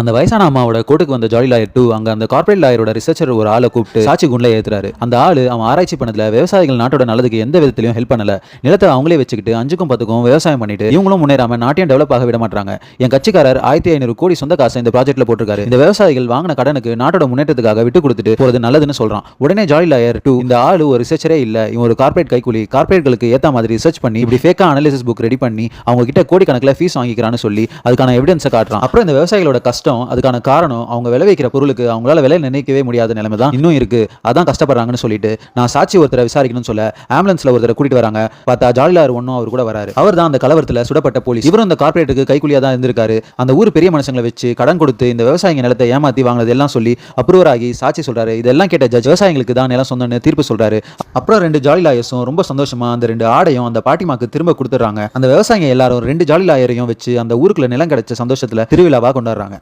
அந்த வயசான அம்மாவோட கோர்ட்டுக்கு வந்த ஜாலி லாயர் டூ அங்க அந்த கார்ப்பரேட் லாயரோட ரிசர்ச்சர் ஒரு ஆளை கூப்பிட்டு சாட்சி குண்ல ஏத்துறாரு. அந்த ஆளு அவன் ஆராய்ச்சி பண்ணதுல விவசாயிகள் நாட்டோட நல்லதுக்கு எந்த விதத்திலையும் ஹெல்ப் பண்ணல. நிலத்தை அவங்களே வச்சுக்கிட்டு அஞ்சுக்கும் பத்துக்கும் விவசாயம் பண்ணிட்டு இவங்களும் முன்னேறாம நாட்டையும் டெவலப் ஆக விட மாட்டாங்க என் கட்சிக்காரர் ஆயிரத்தி ஐநூறு கோடி சொந்த காசை இந்த ப்ராஜெக்ட்ல போட்டிருக்காரு. இந்த விவசாயிகள் வாங்கின கடனுக்கு நாட்டோட முன்னேற்றத்துக்காக விட்டு கொடுத்துட்டு போறது நல்லதுன்னு சொல்றான். உடனே ஜாலி லாயர் டூ இந்த ஆளு ஒரு ரிசர்ச்சரே இல்ல இவன் ஒரு கார்ப்பரேட் கைக்கூலி கார்பரேட்களுக்கு ஏத்த மாதிரி ரிசர்ச் பண்ணி இப்படி ஃபேக்கா அனாலிசிஸ் புக் ரெடி பண்ணி அவங்க கிட்ட கோடிக்கணக்கில் ஃபீஸ் வாங்கிக்கிறான்னு சொல்லி அதுக்கான எவிடன்ஸை காட்டுறான். அப்புறம் இந்த விவசாயிகளோட கஷ்டம் அதுக்கான காரணம் அவங்க விளைவிக்கிற பொருளுக்கு அவங்களால விலை நினைக்கவே முடியாத நிலைமை தான் இன்னும் இருக்கு. அதான் கஷ்டப்படுறாங்கன்னு சொல்லிட்டு நான் சாட்சி ஒருத்தரை விசாரிக்கணும்னு சொல்ல ஆம்புலன்ஸ்ல ஒருத்தரை கூட்டிட்டு வராங்க. பார்த்தா ஜாலிலார் ஒன்றும் அவர் கூட வராரு. அவர் தான் அந்த கலவரத்துல சுடப்பட்ட போலீஸ். இவரும் அந்த கார்ப்பரேட்டுக்கு கைக்கூலியா தான் இருந்திருக்காரு. அந்த ஊர் பெரிய மனுஷங்களை வச்சு கடன் கொடுத்து இந்த விவசாயிங்க நிலத்தை ஏமாத்தி வாங்கினது எல்லாம் சொல்லி அப்ரூவர் ஆகி சாட்சி சொல்றாரு. இதெல்லாம் கேட்ட ஜட்ஜ் விவசாயிகளுக்கு தான் நிலம் சொந்தம்னு தீர்ப்பு சொல்றாரு. அப்புறம் ரெண்டு ஜாலி லாயர்ஸும் ரொம்ப சந்தோஷமா அந்த ரெண்டு ஆடையும் அந்த பாட்டிமாக்கு திரும்ப கொடுத்துட்றாங்க. அந்த விவசாயிங்க எல்லாரும் ரெண்டு ஜாலி லாயரையும் வச்சு அந்த ஊருக்குள்ள நிலம் கிடைச்ச சந்தோஷத்துல திருவிழாவா கொண்டாடுறாங்க.